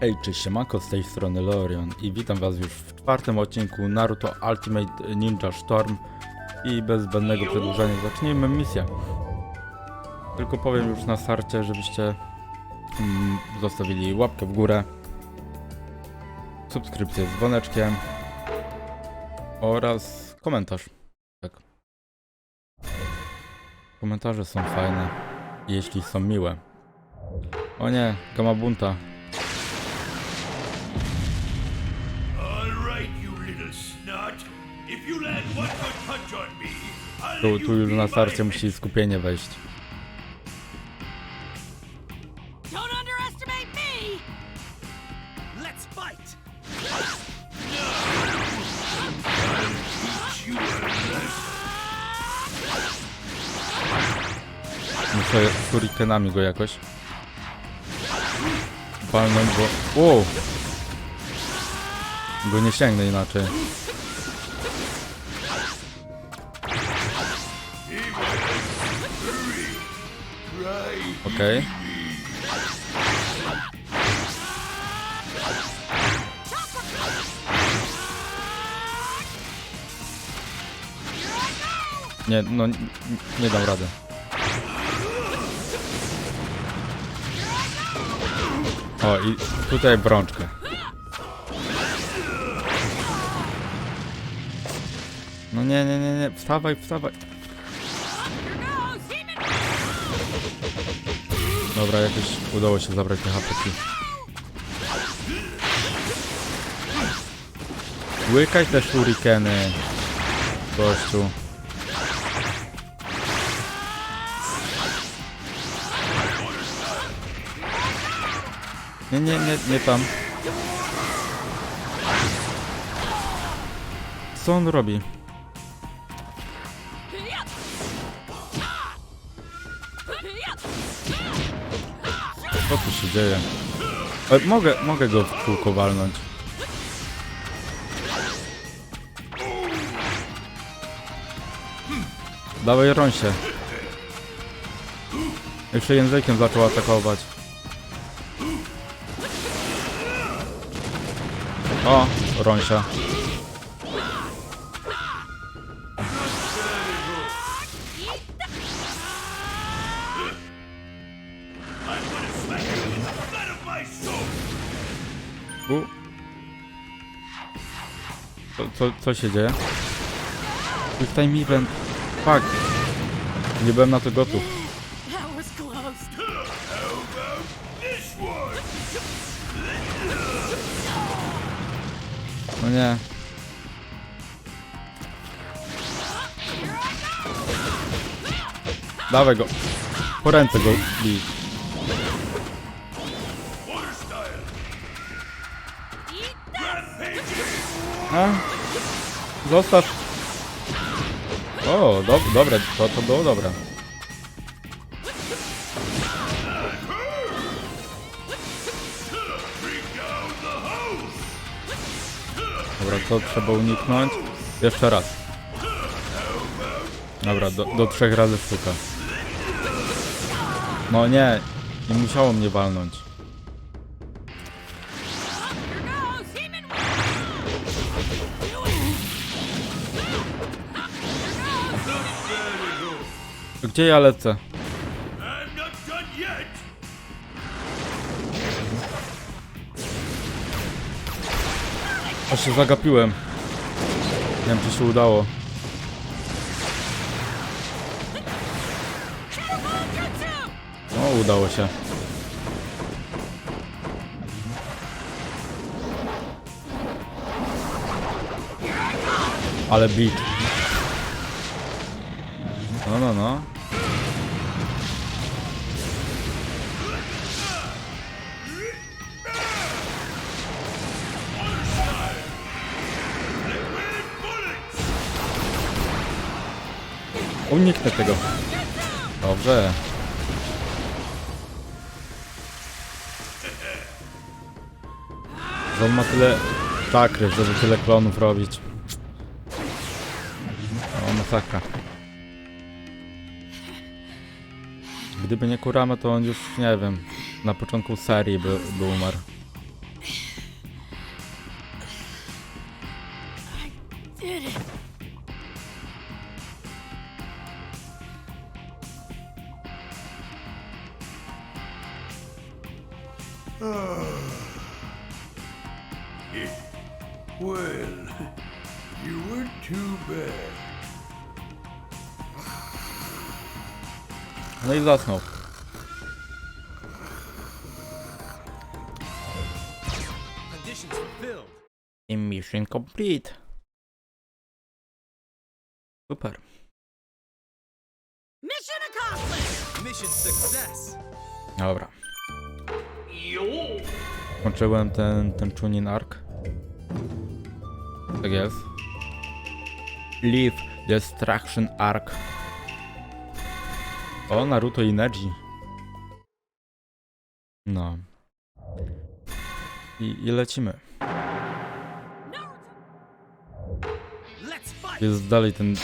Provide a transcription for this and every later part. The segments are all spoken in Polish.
Ej, cześć, siemanko, z tej strony Lorion i witam was już w czwartym odcinku Naruto Ultimate Ninja Storm i bez zbędnego przedłużania zacznijmy misję. Tylko powiem już na starcie, żebyście mm, zostawili łapkę w górę, subskrypcję z dzwoneczkiem oraz komentarz. Tak. Komentarze są fajne, jeśli są miłe. O nie, Gamabunta. Tu, tu już na starcie musi skupienie wejść. Muszę shurikenami go jakoś. Walnąć, bo... Wow! Go nie sięgnę inaczej. Okej. Nie, no n- nie dam rady. O, i tutaj brączkę. No nie, nie, nie, nie, wstawaj, wstawaj. Dobra, jakoś udało się zabrać te hapeki. Łykaj te shurikeny, gościu. Nie, nie, nie, nie tam. Co on robi? Się dzieje? E, mogę, mogę go w kółko walnąć. Dawaj roń się. Jeszcze językiem zaczął atakować. O. I'm Co, co, się dzieje? Quick time event. Fuck. Nie byłem na to gotów. No nie. Dawaj go. Po ręce go bij. A? Zostaw. O, do, dobre, to, to było dobre. Dobra, to trzeba uniknąć. Jeszcze raz. Dobra, do, do trzech razy sztuka. No nie, nie musiało mnie walnąć. Gdzie ja lecę? Aż się zagapiłem. Nie wiem, czy się udało. No, udało się. Ale beat. No, no, no. Uniknę tego. Dobrze. Że on ma tyle czakry, żeby tyle klonów robić. O, masakra. Gdyby nie Kurama, to on już, nie wiem, na początku serii by, by umarł. Well, you were too bad. No i zasnął. Conditions fulfilled. I mission complete. Super. Mission accomplished! Mission success. Dobra. Kończyłem ten, ten tuning arc. Tak jest. Leave Destruction Arc. O, Naruto i Neji. No. I, I lecimy. Jest dalej ten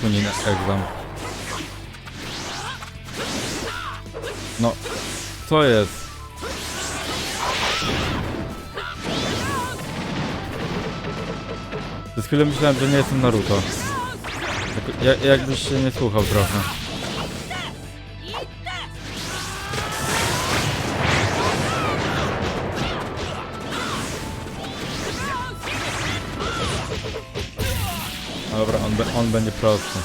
tuning exam. No, co jest? Przez chwilę myślałem, że nie jestem Naruto. Jak, jak, jakbyś się nie słuchał trochę. Dobra, on, on będzie prosty.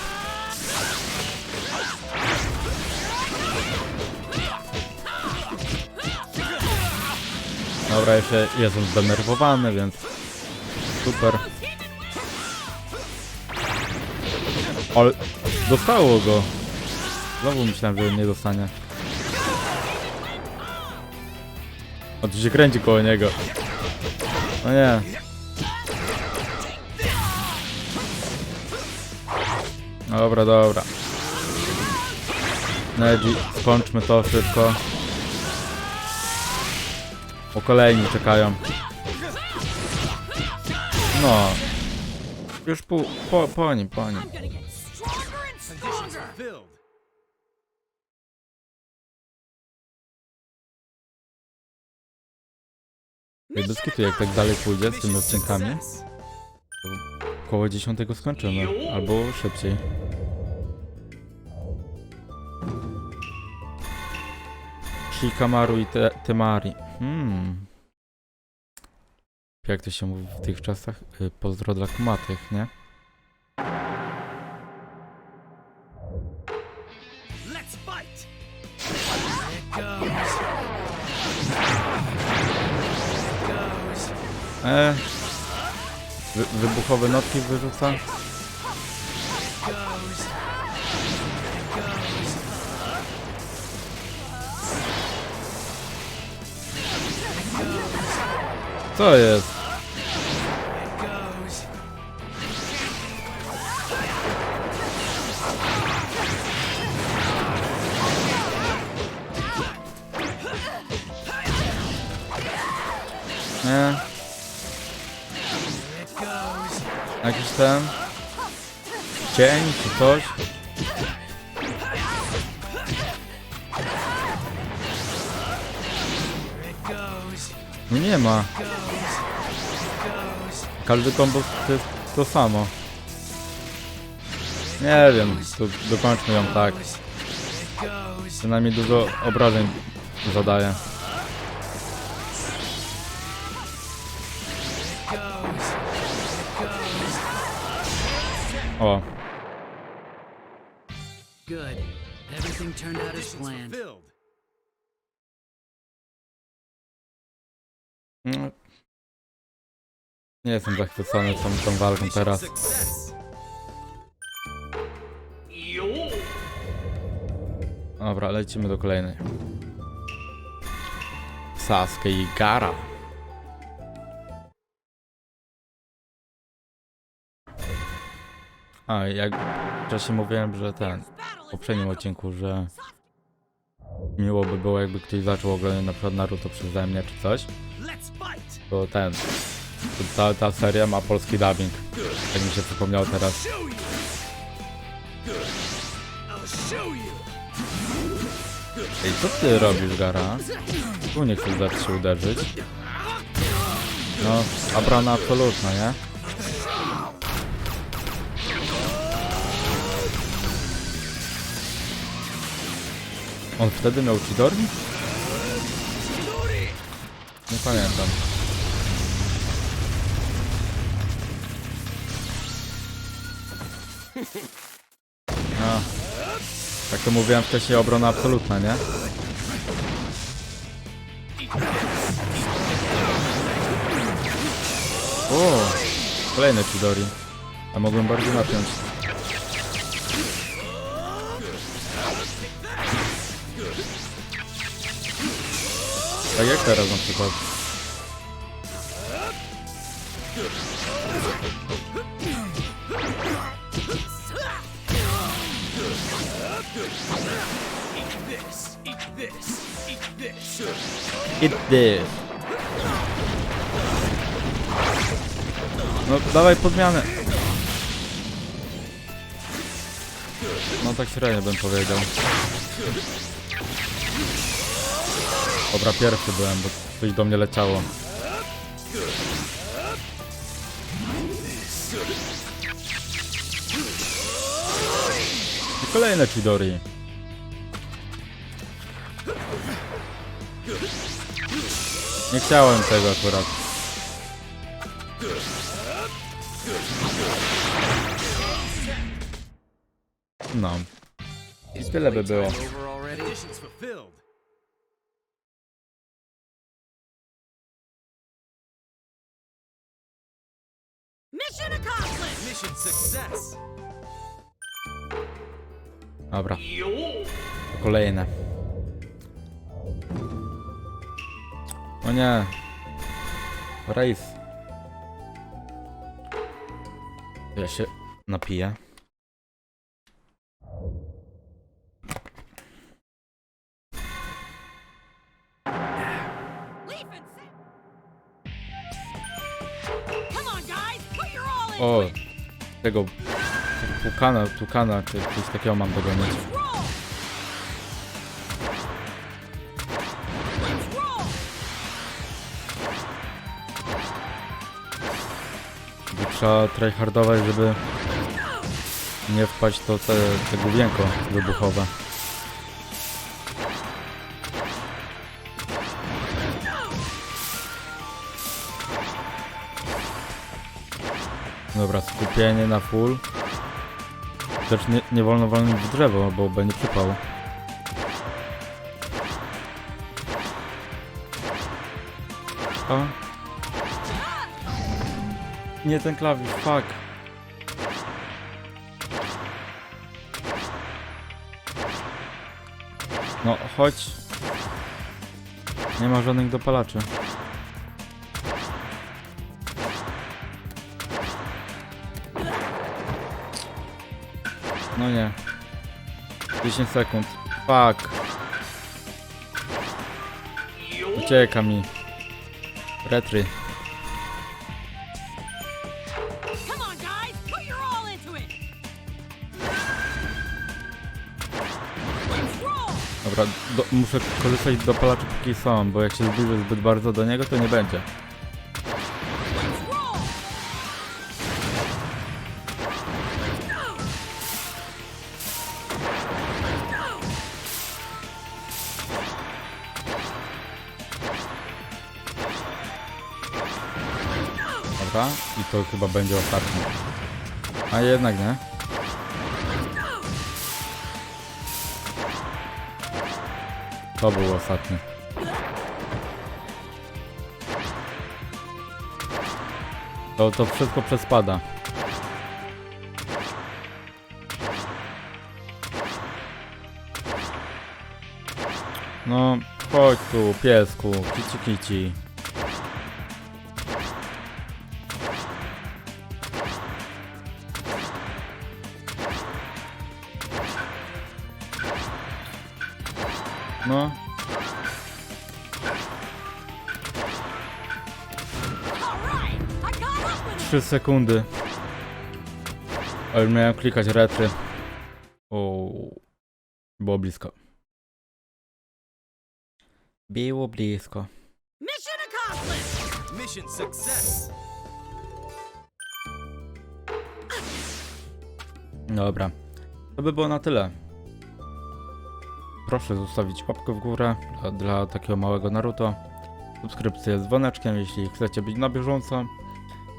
Dobra, jeszcze jestem zdenerwowany, więc super. Ale dostało go. Znowu myślałem, że nie dostanie. O, tu się kręci koło niego. No nie. Dobra, dobra. Nedzi, skończmy to szybko. Bo kolejni czekają. No. Już po, po, po nim, po nim. Bez kitu, jak tak dalej pójdzie z tymi odcinkami, success. koło 10 skończymy. Albo szybciej. Shikamaru i te, Temari. Hmm. Jak to się mówi w tych czasach? Y, Pozdro dla kumatych, nie? E, wy, wybuchowe notki wyrzuca? Co jest? Cień czy coś? No nie ma. Każdy kombo to jest to samo. Nie wiem, to dokończmy ją tak. Przynajmniej dużo obrażeń zadaje. O, Good. Everything turned out as planned. fulfilled. no. Nie jestem zachwycony tą, tą walką teraz. success. Dobra, lecimy do kolejnej. Sasuke i Gara. A, jak wcześniej mówiłem, że ten, poprzednim odcinku, że miło by było jakby ktoś zaczął oglądać na przykład Naruto przeze mnie czy coś, to ten, to ta, ta seria ma polski dubbing. Tak mi się przypomniało teraz. Ej, co ty robisz, Gara? Tu nie chcesz się uderzyć. No, obrona absolutna, nie? On wtedy miał Chidori? Nie pamiętam. A. Tak to mówiłem wcześniej, obrona absolutna, nie? O, kolejny Chidori. A mogłem bardziej napiąć. Tak jak teraz na przykład. Eat this. No dawaj podmianę. No tak średnio bym powiedział. Dobra, pierwszy byłem, bo coś do mnie leciało. I kolejne Chidori. Nie chciałem tego akurat. No. I tyle by było. Mission accomplished! Mission success. Dobra. Kolejne. O nie. Rejs. Ja się napiję. O, tego tukana, tukana, czy coś takiego mam dogonić. Trzeba tryhardować, żeby nie wpaść to te, te główienko wybuchowe. Dobra, skupienie na full. Też nie, nie wolno walnąć w drzewo, bo będzie przypał. A? Nie ten klawisz, fuck. No, chodź. Nie ma żadnych dopalaczy. No nie. 10 sekund. Fuck. Ucieka mi. Retry. Dobra, do, muszę korzystać z dopalaczy póki są, bo jak się zbliżę zbyt bardzo do niego, to nie będzie. I to chyba będzie ostatni. A jednak nie. To był ostatni. To, to wszystko przespada. No, chodź tu, piesku, kici kici. 3 sekundy. Ale miałem klikać retry. O, było blisko. Było blisko. Mission accomplished! Mission success. Dobra. To by było na tyle. Proszę zostawić łapkę w górę dla, dla takiego małego Naruto. subskrypcję z dzwoneczkiem, jeśli chcecie być na bieżąco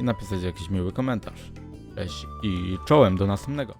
i napisać jakiś miły komentarz. Cześć i czołem do następnego.